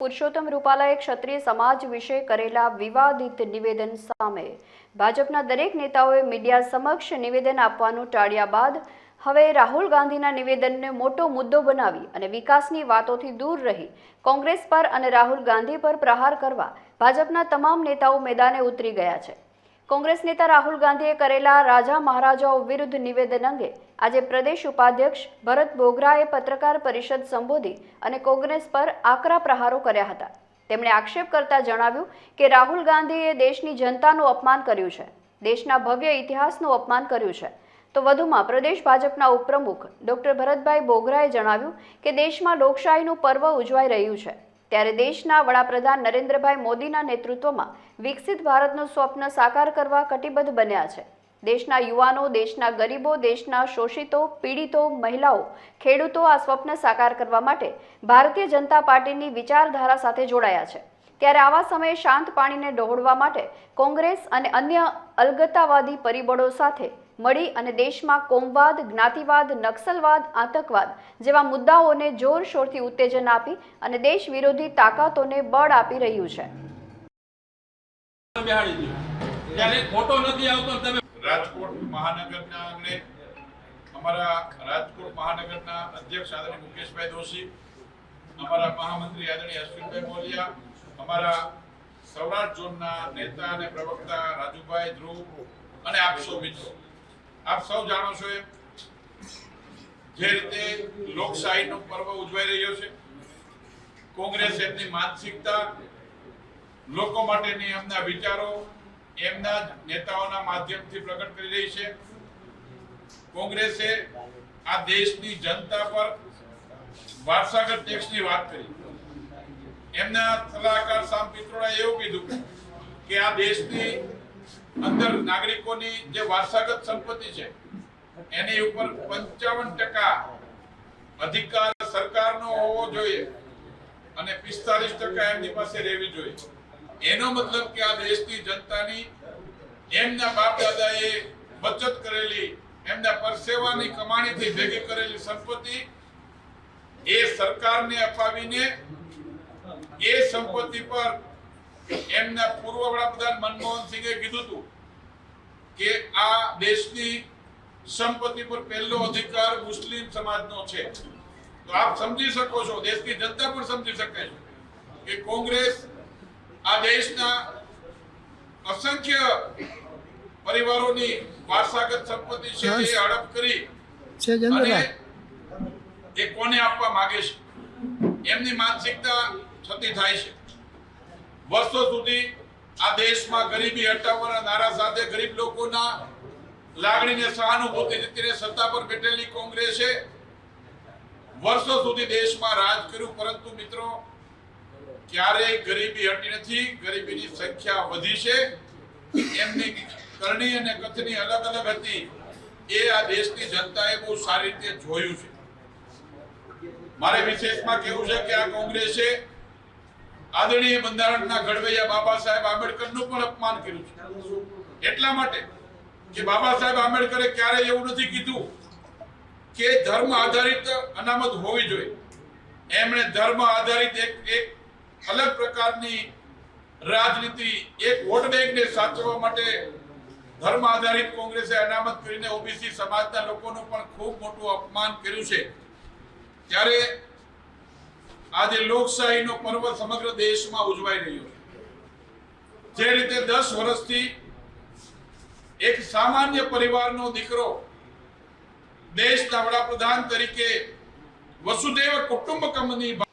પુરુષોત્તમ રૂપાલાએ ક્ષત્રિય સમાજ વિશે કરેલા વિવાદિત નિવેદન સામે ભાજપના દરેક નેતાઓએ મીડિયા સમક્ષ નિવેદન આપવાનું ટાળ્યા બાદ હવે રાહુલ ગાંધીના નિવેદનને મોટો મુદ્દો બનાવી અને વિકાસની વાતોથી દૂર રહી કોંગ્રેસ પર અને રાહુલ ગાંધી પર પ્રહાર કરવા ભાજપના તમામ નેતાઓ મેદાને ઉતરી ગયા છે. કોંગ્રેસ નેતા રાહુલ ગાંધીએ કરેલા રાજા મહારાજાઓ વિરુદ્ધ નિવેદન અંગે આજે પ્રદેશ ઉપાધ્યક્ષ ભરત બોગરાએ પત્રકાર પરિષદ સંબોધી અને કોંગ્રેસ પર આકરા પ્રહારો કર્યા હતા. તેમણે આક્ષેપ કરતા જણાવ્યું કે રાહુલ ગાંધીએ દેશની જનતાનું અપમાન કર્યું છે, દેશના ભવ્ય ઇતિહાસનું અપમાન કર્યું છે. તો વધુમાં પ્રદેશ ભાજપના ઉપપ્રમુખ ડોક્ટર ભરતભાઈ બોગરાએ જણાવ્યું કે દેશમાં લોકશાહીનું પર્વ ઉજવાઈ રહ્યું છે. ત્યારે દેશના વડાપ્રધાન નરેન્દ્રભાઈ મોદીના નેતૃત્વમાં વિકસિત ભારતનું સ્વપ્ન સાકાર કરવા કટિબદ્ધ બન્યા છે. દેશના યુવાનો, દેશના ગરીબો, દેશના શોષિતો, પીડિતો, મહિલાઓ, ખેડૂતો આ સ્વપ્ન સાકાર કરવા માટે ભારતીય જનતા પાર્ટીની વિચારધારા સાથે જોડાયા છે. ત્યારે આવા સમયે શાંત પાણીને ડહોળવા માટે કોંગ્રેસ અને અન્ય અલગતાવાદી પરિબળો સાથે મળી અને દેશમાં કોમવાદ જ્ઞાતિવાદ નક્સલવાદ આતંકવાદ જેવા મુદ્દાઓને જોરશોરથી ઉત્તેજન આપી અને દેશ વિરોધી તાકાતોને બળ આપી રહ્યું છે. બેહાડી દીધું ત્યારે ખોટો નથી આવતો ને તમે રાજકોટ મહાનગરના આંગણે અમારા રાજકોટ મહાનગરના અધ્યક્ષ આદરણીય મુકેશભાઈ દોશી અમારા મહામંત્રી આદરણીય અશ્વિનભાઈ મોલિયા અમારા સૌરાષ્ટ્ર ઝોનના નેતા અને પ્રવક્તા રાજુભાઈ ધ્રુવ અને આપ સૌ મિત્રો, આપ સૌ જાણો છો એમ જે રીતે લોકશાહીનો પર્વ ઉજવાઈ રહ્યો છે, કોંગ્રેસ એમની માનસિકતા, લોકો માટેની એમના વિચારો, એમના નેતાઓના માધ્યમથી પ્રગટ કરી રહી છે. કોંગ્રેસે આ દેશની જનતા પર વારસાગત ટેક્સની વાત કરી. એમના સલાહકાર સામ પિત્રોડાએ એવું કીધું કે આ દેશની અંદર નાગરિકોની જે વારસાગત સંપત્તિ છે, એની ઉપર પંચાવન ટકા અધિકાર સરકારનો હોવો જોઈએ અને પિસ્તાલીસ ટકા એમની પાસે રહેવી જોઈએ. એનો મતલબ કે આ દેશની જનતાની એમના બાપ દાદાએ બચત કરેલી, એમના પરસેવાની કમાણીથી ભેગી કરેલી સંપત્તિ એ સરકારને અપાવીને એ સંપત્તિ પર એમના પૂર્વ વડાપ્રધાન મનમોહન સિંહે કીધું હતું કે આ દેશની સંપત્તિ પર પહેલો અધિકાર મુસ્લિમ સમાજનો છે. તો આપ સમજી શકો છો દેશની જનતા પણ સમજી શકે છે કે કોંગ્રેસ આ દેશના અસંખ્ય પરિવારોની વારસાગત સંપત્તિ છે એ હડપ કરી અને એ કોને આપવા માંગે છે? એમની માનસિકતા છતી થાય છે. વર્ષો સુધી આ દેશમાં ગરીબી હટાવવાના નારા સાથે ગરીબ લોકોના લાગણીને સહાનુભૂતિ જીતીને સત્તા પર બેઠેલી કોંગ્રેસે વર્ષો સુધી દેશમાં રાજ કર્યું. પરંતુ મિત્રો, ક્યારેય ગરીબી હટી નથી. ગરીબીની સંખ્યા વધી છે. એમની કરણી અને કથની અલગ અલગ હતી. એ આ દેશની જનતાએ બહુ સારી રીતે જોયું છે. મારે વિશેષમાં કહેવું છે કે આ કોંગ્રેસે આદરણીય બંધારણના ઘડવૈયા બાબા સાહેબ આંબેડકરનું પણ અપમાન કર્યું છે. એટલા માટે કે બાબા સાહેબ આંબેડકરે ક્યારેય એવું નથી કીધું કે ધર્મ આધારિત અનામત હોવી જોઈએ. એમણે ધર્મ આધારિત એક એક અલગ પ્રકારની રાજનીતિ, એક વોટ બેંકને સાચવવા માટે ધર્મ આધારિત કોંગ્રેસે અનામત કરીને ઓબીસી સમાજના લોકોનું પણ ખૂબ મોટું અપમાન કર્યું છે. ત્યારે આજે લોકશાહીનો પર્વ સમગ્ર દેશમાં ઉજવાઈ રહ્યો છે. જે રીતે દસ વર્ષથી એક સામાન્ય પરિવારનો દીકરો દેશના વડાપ્રધાન તરીકે વસુદેવ કુટુંબકમની